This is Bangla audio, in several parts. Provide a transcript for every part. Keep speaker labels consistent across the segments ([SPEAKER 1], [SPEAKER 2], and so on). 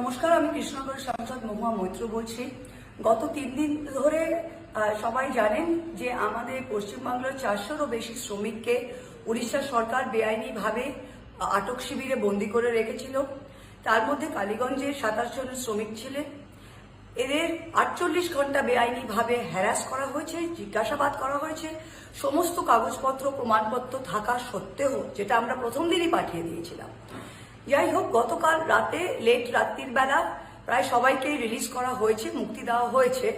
[SPEAKER 1] নমস্কার, আমি কৃষ্ণনগরের সাংসদ মহুয়া মৈত্র বলছি। গত তিন দিন ধরে সবাই জানেন যে আমাদের পশ্চিমবাংলার চারশোরও বেশি শ্রমিককে উড়িষ্যা সরকার বেআইনিভাবে আটক শিবিরে বন্দি করে রেখেছিল। তার মধ্যে কালীগঞ্জের সাতাশ জন শ্রমিক ছিলেন। এদের আটচল্লিশ ঘণ্টা বেআইনিভাবে হ্যারাস করা হয়েছে, জিজ্ঞাসাবাদ করা হয়েছে। সমস্ত কাগজপত্র, প্রমাণপত্র থাকা সত্ত্বেও, যেটা আমরা প্রথম দিনই পাঠিয়ে দিয়েছিলাম। যাই হোক, গতকাল রাতে লেট রাত্রির বেলা প্রায় সবাইকেই রিলিজ করা হয়েছে, মুক্তি দেওয়া হয়েছে।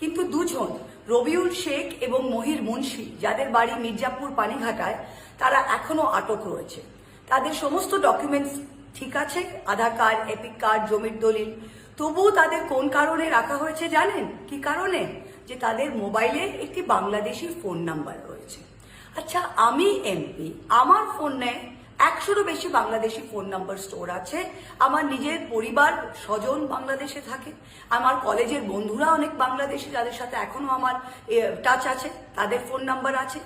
[SPEAKER 1] কিন্তু দুজন, রবিউল শেখ এবং মহির মুন্সি, যাদের বাড়ি মির্জাপুর পানিঘাটায়, তারা এখনও আটক রয়েছে। তাদের সমস্ত ডকুমেন্টস ঠিক আছে, আধার কার্ড এপিক কার্ড জমির দলিল। তবুও তাদের কোন কারণে রাখা হয়েছে জানেন? কি কারণে? যে তাদের মোবাইলে একটি বাংলাদেশি ফোন নাম্বার রয়েছে। আচ্ছা আমি এমপি আমার ফোনে একশোরও বেশি বাংলাদেশি ফোন নাম্বার স্টোর আছে। আমার নিজের পরিবার স্বজন বাংলাদেশে থাকে। আমার কলেজের বন্ধুরা অনেক বাংলাদেশি, যাদের সাথে এখনও আমার টাচ আছে, তাদের ফোন নাম্বার আছে।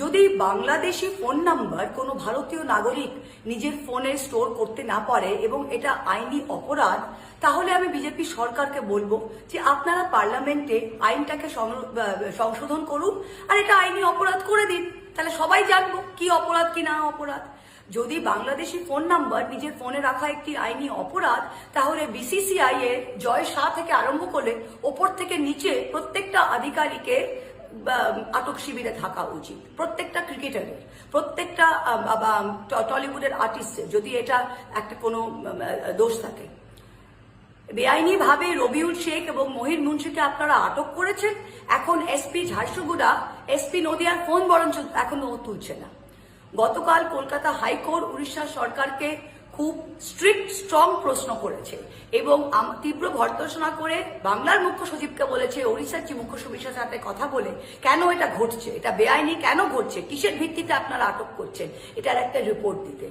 [SPEAKER 1] যদি বাংলাদেশি ফোন নাম্বার কোনো ভারতীয় নাগরিক নিজের ফোনে স্টোর করতে না পারে এবং এটা আইনি অপরাধ, তাহলে আমি বিজেপি সরকারকে বলব যে আপনারা পার্লামেন্টে আইনটাকে সংশোধন করুন। আর এটা আইনি অপরাধ করে দিন। তাহলে সবাই জানব কি অপরাধ কি না অপরাধ। যদি বাংলাদেশি ফোন নাম্বার নিজের ফোনে রাখা একটি আইনি অপরাধ তাহলে বিসিসিআই এর জয় শাহ থেকে আরম্ভ করে ওপর থেকে নিচে প্রত্যেকটা আধিকারিকের বা, আটক শিবিরে থাকা উচিত। প্রত্যেকটা ক্রিকেটারের প্রত্যেকটা টলিউডের আর্টিস্টের যদি এটা একটা কোনো দোষ থাকে। বেআইনিভাবে রবিউল শেখ এবং মহির মুন্সিকে আপনারা আটক করেছেন। এখন এসপি ঝারসুগুড়া এসপি নদিয়ার ফোন বরঞ্চ এখনও তুলছে না। গতকাল কলকাতা হাইকোর্ট উড়িষ্যা সরকারকে খুব স্ট্রিক্ট স্ট্রং প্রশ্ন করেছে এবং তীব্র ভর্তসনা করে বাংলার মুখ্য সচিবকে বলেছে, ওড়িশার যে মুখ্য সচিবের সাথে কথা বলে? কেন এটা ঘটছে? এটা বেআইনি কেন ঘটছে? কিসের ভিত্তিতে আপনারা আটক করছেন? এটার একটা রিপোর্ট দিতে।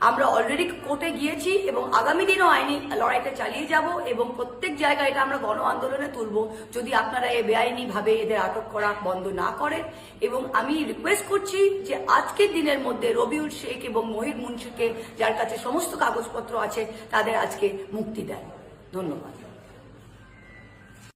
[SPEAKER 1] আমরা অলরেডি কোর্টে গিয়েছি এবং আগামী দিনও আইনি লড়াইটা চালিয়ে যাব এবং প্রত্যেক জায়গায় এটা আমরা গণ আন্দোলনে তুলব। যদি আপনারা এ বেআইনিভাবে এদের আটক করা বন্ধ না করেন এবং আমি রিকোয়েস্ট করছি যে আজকের দিনের মধ্যে রবিউল শেখ এবং মহির মুন্সিকে যার কাছে সমস্ত কাগজপত্র আছে তাদের আজকে মুক্তি দেয় ধন্যবাদ।